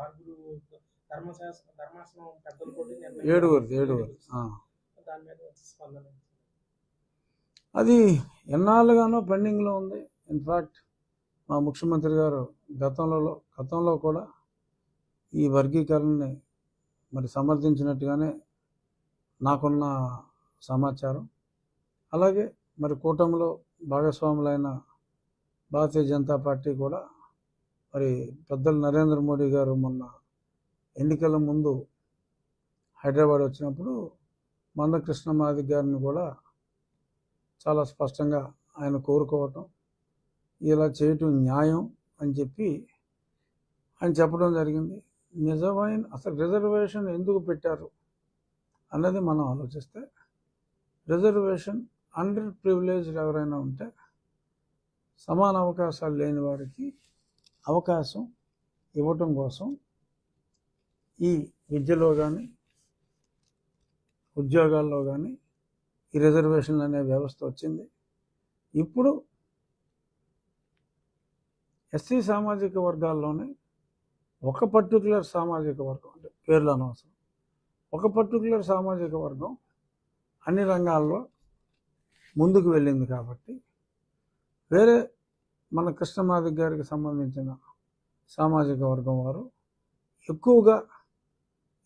ఆరుగురు ధర్మశాస్త్ర ధర్మాసనం పెద్దలు కూడా నిర్ణయం ఏడుగురు ఏడుగురు ఆ. దాని మీద స్పందన అది ఎన్నాళ్ళుగానో పెండింగ్లో ఉంది. ఇన్ఫాక్ట్ మా ముఖ్యమంత్రి గారు గతంలో గతంలో కూడా ఈ వర్గీకరణని మరి సమర్థించినట్టుగానే నాకున్న సమాచారం. అలాగే మరి కూటమిలో భాగస్వాములైన భారతీయ జనతా పార్టీ కూడా మరి పెద్దలు నరేంద్ర మోడీ గారు మొన్న ఎన్నికల ముందు హైదరాబాద్ వచ్చినప్పుడు మందకృష్ణ మాది గారిని కూడా చాలా స్పష్టంగా ఆయన కోరుకోవటం ఇలా చేయటం న్యాయం అని చెప్పి ఆయన చెప్పడం జరిగింది. నిజమైన అసలు రిజర్వేషన్ ఎందుకు పెట్టారు అన్నది మనం ఆలోచిస్తే రిజర్వేషన్ అండర్ ప్రివిలేజ్డ్ ఎవరైనా ఉంటే సమాన అవకాశాలు లేని వారికి అవకాశం ఇవ్వటం కోసం ఈ విద్యలో కానీ ఉద్యోగాల్లో కానీ ఈ రిజర్వేషన్లు అనే వ్యవస్థ వచ్చింది. ఇప్పుడు ఎస్సీ సామాజిక వర్గాల్లోనే ఒక పర్టికులర్ సామాజిక వర్గం అంటే పేర్లు అనవసరం. ఒక పర్టికులర్ సామాజిక వర్గం అన్ని రంగాల్లో ముందుకు వెళ్ళింది కాబట్టి వేరే మన కృష్ణమాది గారికి సంబంధించిన సామాజిక వర్గం వారు ఎక్కువగా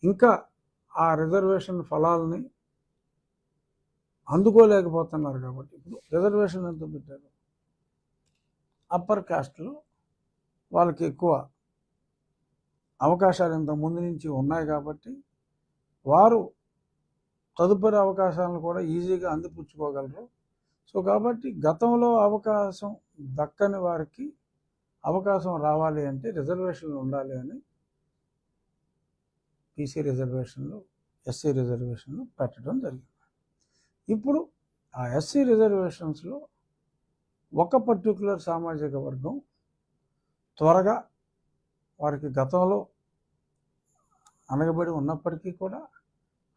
ఇంకా ఆ రిజర్వేషన్ ఫలాలని అందుకోలేకపోతున్నారు కాబట్టి ఇప్పుడు రిజర్వేషన్ ఎంత పెట్టారు. అప్పర్ కాస్ట్లో వాళ్ళకి ఎక్కువ అవకాశాలు ఇంత ముందు నుంచి ఉన్నాయి కాబట్టి వారు తదుపరి అవకాశాలను కూడా ఈజీగా అందిపుచ్చుకోగలరు. సో కాబట్టి గతంలో అవకాశం దక్కని వారికి అవకాశం రావాలి అంటే రిజర్వేషన్లు ఉండాలి అని పీసీ రిజర్వేషన్లు ఎస్సీ రిజర్వేషన్లు పెట్టడం జరిగింది. ఇప్పుడు ఆ ఎస్సీ రిజర్వేషన్స్లో ఒక పర్టికులర్ సామాజిక వర్గం త్వరగా వారికి గతంలో అనగబడి ఉన్నప్పటికీ కూడా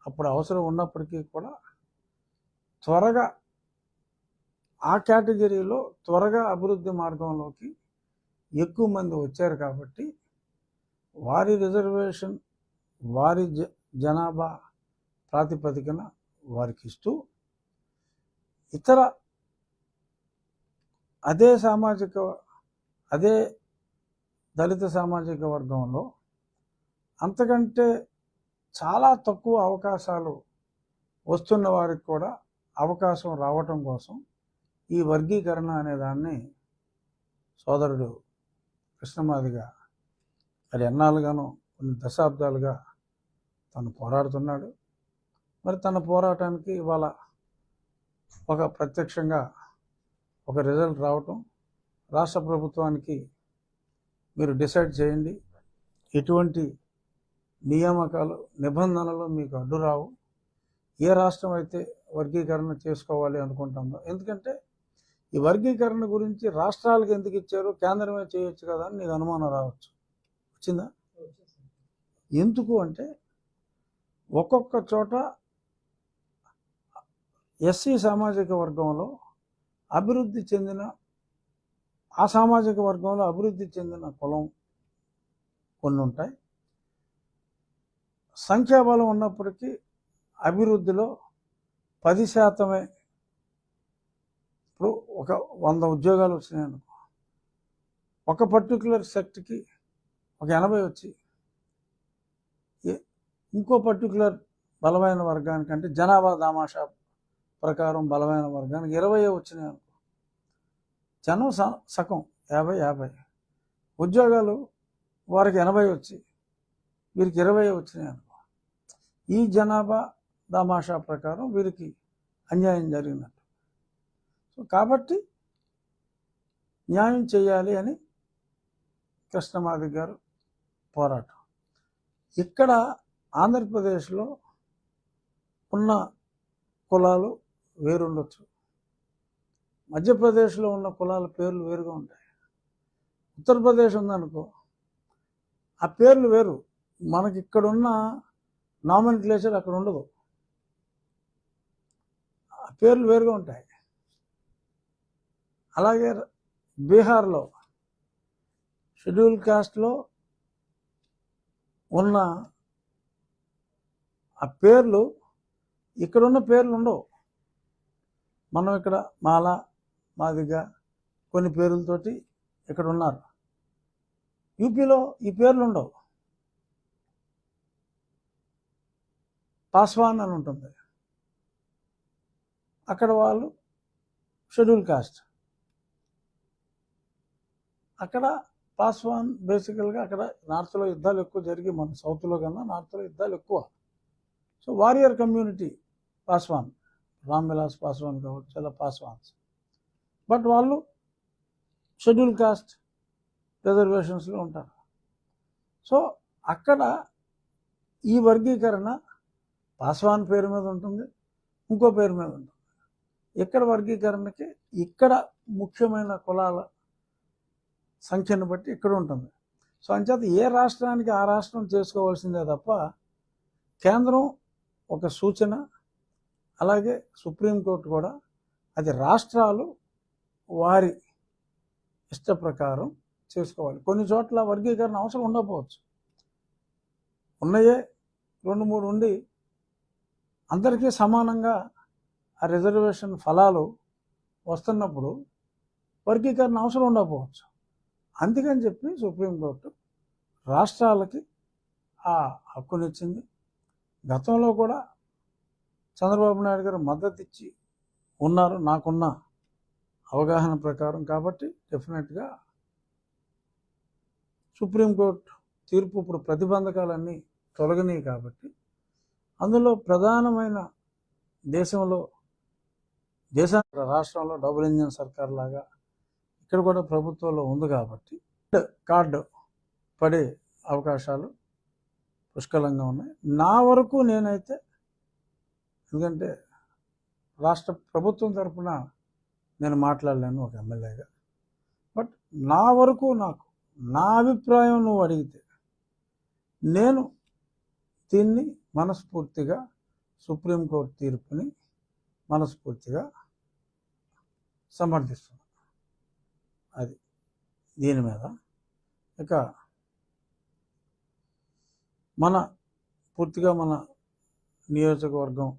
అప్పుడు అవసరం ఉన్నప్పటికీ కూడా త్వరగా ఆ కేటగిరీలో త్వరగా అభివృద్ధి మార్గంలోకి ఎక్కువ మంది వచ్చారు కాబట్టి వారి రిజర్వేషన్ వారి జ జనాభా ప్రాతిపదికన వారికి ఇస్తూ ఇతర అదే సామాజిక అదే దళిత సామాజిక వర్గంలో అంతకంటే చాలా తక్కువ అవకాశాలు వస్తున్న వారికి కూడా అవకాశం రావటం కోసం ఈ వర్గీకరణ అనే దాన్ని సోదరుడు కృష్ణమాదిగా మరి ఎన్నాళ్ళుగానో కొన్ని దశాబ్దాలుగా తను పోరాడుతున్నాడు. మరి తన పోరాటానికి ఇవాళ ఒక ప్రత్యక్షంగా ఒక రిజల్ట్ రావటం రాష్ట్ర ప్రభుత్వానికి మీరు డిసైడ్ చేయండి. ఎటువంటి నియామకాలు నిబంధనలు మీకు అడ్డు రావు ఏ రాష్ట్రం అయితే వర్గీకరణ చేసుకోవాలి అనుకుంటుందో ఎందుకంటే ఈ వర్గీకరణ గురించి రాష్ట్రాలకు ఎందుకు ఇచ్చారు? కేంద్రమే చేయొచ్చు కదా అని నీకు అనుమానం రావచ్చు. వచ్చిందా? ఎందుకు అంటే ఒక్కొక్క చోట ఎస్సీ సామాజిక వర్గంలో అభివృద్ధి చెందిన ఆ సామాజిక వర్గంలో అభివృద్ధి చెందిన కులం కొన్ని ఉంటాయి. సంఖ్యాబలం ఉన్నప్పటికీ అభివృద్ధిలో పది శాతమే ఒక వంద ఉద్యోగాలు వచ్చినాయి అనుకో. ఒక పర్టికులర్ సెక్ట్కి ఒక ఎనభై వచ్చి ఏ- ఇంకో పర్టికులర్ బలమైన వర్గానికి అంటే జనాభా దామాషా ప్రకారం బలమైన వర్గానికి ఇరవై వచ్చినాయి అనుకో. జనం సగం యాభై యాభై. ఉద్యోగాలు వారికి ఎనభై వచ్చి వీరికి ఇరవై వచ్చినాయి అనుకో. ఈ జనాభా దామాషా ప్రకారం వీరికి అన్యాయం జరిగినట్టు. కాబట్టి న్యాయం చేయాలి అని కృష్ణమాది గారు పోరాటం. ఇక్కడ ఆంధ్రప్రదేశ్లో ఉన్న కులాలు వేరుండొచ్చు. మధ్యప్రదేశ్లో ఉన్న కులాల పేర్లు వేరుగా ఉంటాయి. ఉత్తరప్రదేశ్ ఉందనుకో ఆ పేర్లు వేరు. మనకి ఇక్కడున్న నామినిక్లేచర్ అక్కడ ఉండదు ఆ పేర్లు వేరుగా ఉంటాయి. అలాగే బీహార్లో షెడ్యూల్ కాస్ట్లో ఉన్న ఆ పేర్లు ఇక్కడున్న పేర్లు ఉండవు. మనం ఇక్కడ మాల మాదిగా కొన్ని పేర్లతోటి ఇక్కడ ఉన్నారు. యూపీలో ఈ పేర్లు ఉండవు. పాస్వాన్ అని ఉంటుంది. అక్కడ వాళ్ళు షెడ్యూల్ కాస్ట్. అక్కడ పాస్వాన్ బేసికల్గా అక్కడ నార్త్లో యుద్ధాలు ఎక్కువ జరిగి మన సౌత్లో కన్నా నార్త్లో యుద్ధాలు ఎక్కువ. So warrior community Paswan Ram Vilas Paswan కావచ్చు చాలా పాస్వాన్స్ బట్ వాళ్ళు షెడ్యూల్ కాస్ట్ రిజర్వేషన్స్లో ఉంటారు. సో అక్కడ ఈ వర్గీకరణ పాస్వాన్ పేరు మీద ఉంటుంది ఇంకో పేరు మీద ఉంటుంది. ఇక్కడ వర్గీకరణకి ఇక్కడ ముఖ్యమైన కులాల సంఖ్యను బట్టి ఇక్కడ ఉంటుంది. సో అంచేత ఏ రాష్ట్రానికి ఆ రాష్ట్రం చేసుకోవాల్సిందే తప్ప కేంద్రం ఒక సూచన అలాగే సుప్రీంకోర్టు కూడా అది రాష్ట్రాలు వారి ఇష్ట ప్రకారం చేసుకోవాలి. కొన్ని చోట్ల వర్గీకరణ అవసరం ఉండకపోవచ్చు. ఉన్నాయే రెండు మూడు ఉండి అందరికీ సమానంగా ఆ రిజర్వేషన్ ఫలాలు వస్తున్నప్పుడు వర్గీకరణ అవసరం ఉండకపోవచ్చు. అందుకని చెప్పి సుప్రీంకోర్టు రాష్ట్రాలకి ఆ హక్కునిచ్చింది. గతంలో కూడా చంద్రబాబు నాయుడు గారు మద్దతు ఇచ్చి ఉన్నారు నాకున్న అవగాహన ప్రకారం. కాబట్టి డెఫినెట్గా సుప్రీంకోర్టు తీర్పు ఇప్పుడు ప్రతిబంధకాలన్నీ తొలగినాయి కాబట్టి అందులో ప్రధానమైన దేశంలో దేశ రాష్ట్రంలో డబుల్ ఇంజన్ సర్కార్ లాగా ఇక్కడ కూడా ప్రభుత్వంలో ఉంది కాబట్టి కార్డు పడే అవకాశాలు పుష్కలంగా ఉన్నాయి. నా వరకు నేనైతే ఎందుకంటే రాష్ట్ర ప్రభుత్వం తరఫున నేను మాట్లాడలేను ఒక ఎమ్మెల్యేగా. బట్ నా వరకు నాకు నా అభిప్రాయం నువ్వు అడిగితే నేను దీన్ని మనస్ఫూర్తిగా సుప్రీంకోర్టు తీర్పుని మనస్ఫూర్తిగా సమర్థిస్తున్నాను. అది దీని మీద. ఇక మన పూర్తిగా మన నియోజకవర్గం